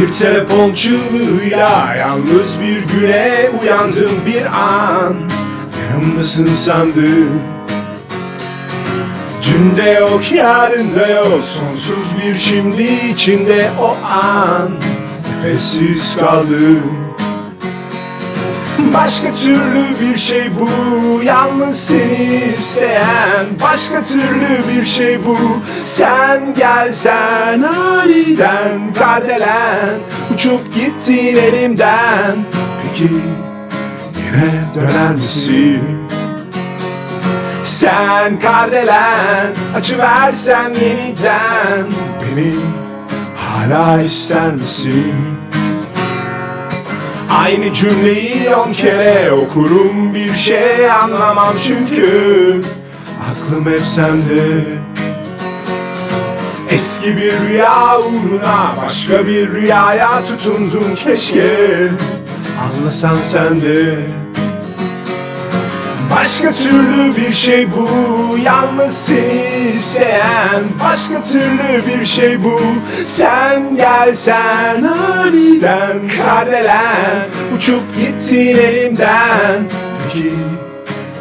Bir telefon çığlığıyla yalnız bir güne uyandım bir an. Yanımdasın sandım. Dün de yok yarın da yok. Sonsuz bir şimdi içinde o an. Nefessiz kaldım Başka türlü bir şey bu Yalnız seni isteyen Başka türlü bir şey bu Sen gelsen aniden Kardelen Uçup gittin elimden Peki yine döner misin? Sen kardelen Açıversen yeniden Beni hala ister misin? Aynı cümleyi on kere okurum bir şey anlamam çünkü Aklım hep sende. Eski bir rüya uğruna başka bir rüyaya tutundum keşke Anlasan sen de Başka türlü bir şey bu Yalnız seni isteyen Başka türlü bir şey bu Sen gelsen aniden Kardelen Uçup gittin elimden Peki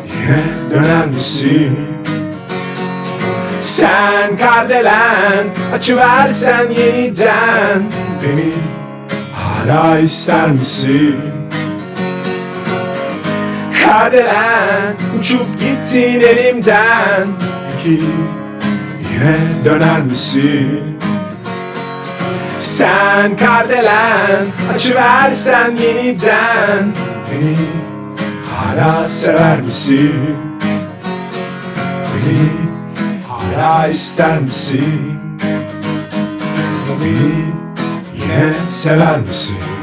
yine döner misin? Sen kardelen Açıversen yeniden Beni hala ister misin? Kardelen uçup gittin elimden Peki yine döner misin? Sen kardelen açıversen yeniden Beni hala sever misin? Beni hala ister misin? Beni yine sever misin?